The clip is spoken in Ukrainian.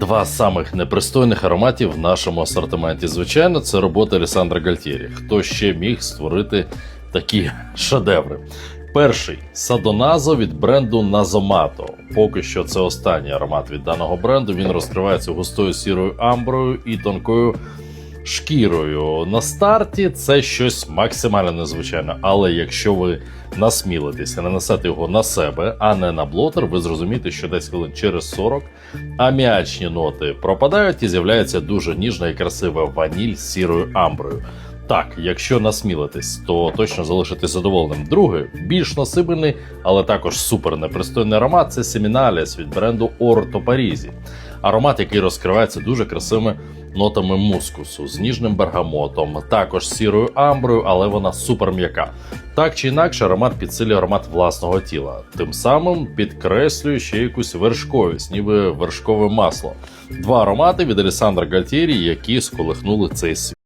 Два самих непристойних ароматів в нашому асортименті. Звичайно, це робота Олександра Гальтєрі. Хто ще міг створити такі шедеври? Перший садоназо від бренду Назомато. Поки що це останній аромат від даного бренду. Він розкривається густою сірою амброю і тонкою шкірою. На старті це щось максимально незвичайне. Але якщо ви насмілитеся, нанесете його на себе, а не на блотер, ви зрозумієте, що десь хвилин через 40 аміачні ноти пропадають і з'являється дуже ніжна і красива ваніль з сірою амброю. Так, якщо насмілитись, то точно залишитись задоволеним. Другий, більш насибельний, але також супер непристойний аромат це Семіналіс від бренду Орто Парізі. Аромат, який розкривається дуже красивими нотами мускусу з ніжним бергамотом, також сірою амброю, але вона супер м'яка. Так чи інакше, аромат підсилює аромат власного тіла, тим самим підкреслює ще якусь вершковість, ніби вершкове масло. Два аромати від Алісандра Гальтєрі, які сколихнули цей світ.